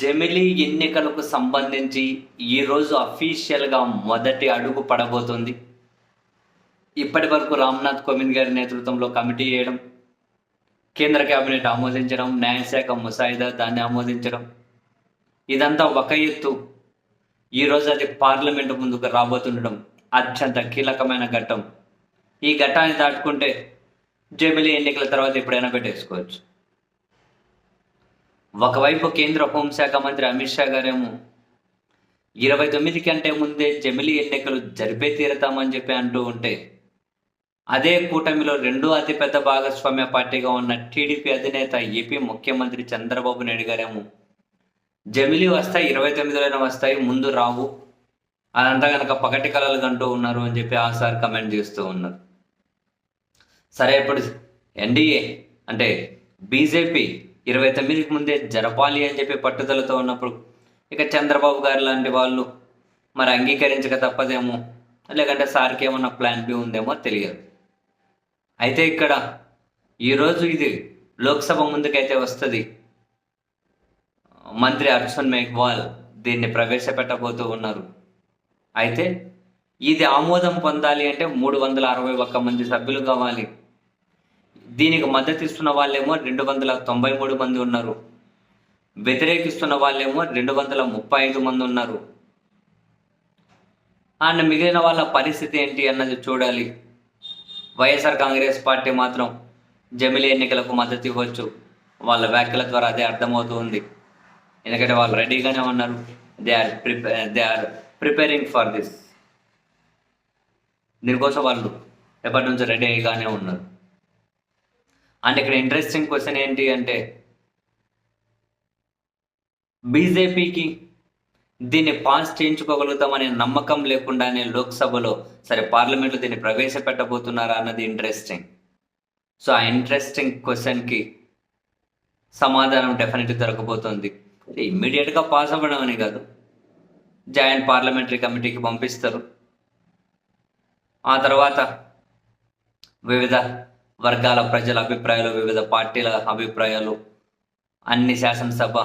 జమిలీ ఎన్నికలకు సంబంధించి ఈరోజు అఫీషియల్గా మొదటి అడుగు పడబోతుంది. ఇప్పటి వరకు రామ్నాథ్ కోవింద్ గారి నేతృత్వంలో కమిటీ వేయడం కేంద్ర కేబినెట్ ఆమోదించడం న్యాయశాఖ ముసాయిదా దాన్ని ఆమోదించడం ఇదంతా ఒక ఎత్తు. ఈరోజు అది పార్లమెంటు ముందుకు రాబోతుండడం అత్యంత కీలకమైన ఘట్టం. ఈ ఘట్టాన్ని దాటుకుంటే జమిలీ ఎన్నికల తర్వాత ఎప్పుడైనా పెట్టేసుకోవచ్చు. ఒకవైపు కేంద్ర హోంశాఖ మంత్రి అమిత్ షా గారేమో ఇరవై తొమ్మిది కంటే ముందే జమిలి ఎన్నికలు జరిపే తీరతామని చెప్పి అంటూ ఉంటే అదే కూటమిలో రెండో అతిపెద్ద భాగస్వామ్య పార్టీగా ఉన్న టీడీపీ అధినేత ఏపీ ముఖ్యమంత్రి చంద్రబాబు నాయుడు గారేమో జమిలి వస్తాయి ఇరవై తొమ్మిదిలోనే వస్తాయి ముందు రావు. అదంతా కనుక పగటి కళలు కంటూ ఉన్నారు అని చెప్పి ఆ సార్ కమెంట్ చేస్తూ ఉన్నారు. సరే ఇప్పుడు ఎన్డీఏ అంటే బీజేపీ ఇరవై తొమ్మిదికి ముందే జరపాలి అని చెప్పి పట్టుదలతో ఉన్నప్పుడు ఇక చంద్రబాబు గారు లాంటి వాళ్ళు మరి అంగీకరించక తప్పదేమో లేకంటే సార్కి ఏమన్నా ప్లాన్ బి ఉందేమో తెలియదు. అయితే ఇక్కడ ఈరోజు ఇది లోక్సభ ముందుకైతే వస్తుంది. మంత్రి అర్జున్ మేఘ్వాల్ దీన్ని ప్రవేశపెట్టబోతూ ఉన్నారు. అయితే ఇది ఆమోదం పొందాలి అంటే మూడు వందల అరవై ఒక్క మంది సభ్యులు కావాలి. దీనికి మద్దతు ఇస్తున్న వాళ్ళేమో రెండు వందల తొంభై మూడు మంది ఉన్నారు. వ్యతిరేకిస్తున్న వాళ్ళేమో రెండు వందల ముప్పై ఐదు మంది ఉన్నారు. అండ్ మిగిలిన వాళ్ళ పరిస్థితి ఏంటి అన్నది చూడాలి. వైఎస్ఆర్ కాంగ్రెస్ పార్టీ మాత్రం జమిలీ ఎన్నికలకు మద్దతు ఇవ్వచ్చు. వాళ్ళ వ్యాఖ్యల ద్వారా అదే అర్థమవుతూ ఉంది. ఎందుకంటే వాళ్ళు రెడీగానే ఉన్నారు. They are prepare they are preparing for this దీనికోసం వాళ్ళు ఎప్పటి నుంచో రెడీ అయ్యిగానే ఉన్నారు. అండ్ ఇక్కడ ఇంట్రెస్టింగ్ క్వశ్చన్ ఏంటి అంటే బీజేపీకి దీన్ని పాస్ చేయించుకోగలుగుతామనే నమ్మకం లేకుండానే లోక్సభలో సరే పార్లమెంట్లో దీన్ని ప్రవేశపెట్టబోతున్నారా అన్నది ఇంట్రెస్టింగ్ సో ఆ ఇంట్రెస్టింగ్ క్వశ్చన్కి సమాధానం డెఫినెట్ దొరకబోతుంది. ఇమ్మీడియట్గా పాస్ అవ్వడం అని కాదు. జాయింట్ పార్లమెంటరీ కమిటీకి పంపిస్తారు. ఆ తర్వాత వివిధ వర్గాల ప్రజల అభిప్రాయాలు వివిధ పార్టీల అభిప్రాయాలు అన్ని శాసనసభ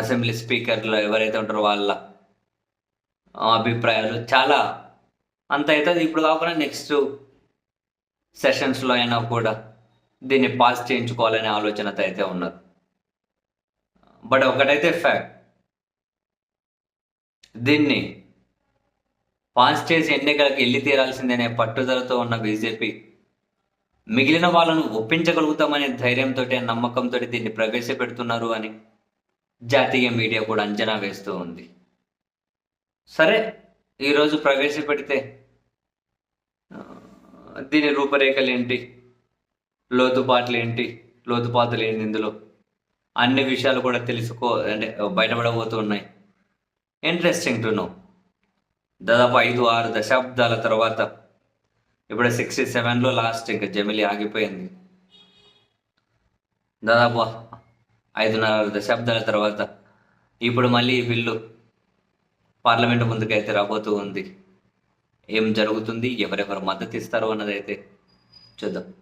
అసెంబ్లీ స్పీకర్లు ఎవరైతే ఉంటారో వాళ్ళ అభిప్రాయాలు చాలా అంత అవుతుంది. ఇప్పుడు కాకుండా నెక్స్ట్ సెషన్స్లో అయినా కూడా దీన్ని పాస్ చేయించుకోవాలనే ఆలోచనతో అయితే ఉన్నారు బట్ ఒకటైతే ఫ్యాక్ట్. దీన్ని పాస్ చేసి ఎన్నికలకు వెళ్ళి తీరాల్సిందనే పట్టుదలతో ఉన్న బీజేపీ మిగిలిన వాళ్ళను ఒప్పించగలుగుతామనే ధైర్యంతో నమ్మకంతో దీన్ని ప్రవేశపెడుతున్నారు అని జాతీయ మీడియా కూడా అంచనా వేస్తూ ఉంది. సరే ఈరోజు ప్రవేశపెడితే దీని రూపరేఖలు ఏంటి? లోతుపాట్లు ఏంటి? లోతుపాతలు ఏంటి ఇందులో? అన్ని విషయాలు కూడా తెలుసుకో అంటే బయటపడబోతున్నాయి ఇంట్రెస్టింగ్ టు నో దాదాపు ఐదు ఆరు దశాబ్దాల తర్వాత ఇప్పుడు సిక్స్టీ సెవెన్లో లాస్ట్ ఇంకా జమిలి ఆగిపోయింది. దాదాపు ఐదున్నర దశాబ్దాల తర్వాత ఇప్పుడు మళ్ళీ ఈ బిల్లు పార్లమెంటు ముందుకైతే రాబోతూ ఉంది. ఏం జరుగుతుంది ఎవరెవరు మద్దతు ఇస్తారో అన్నదైతే చూద్దాం.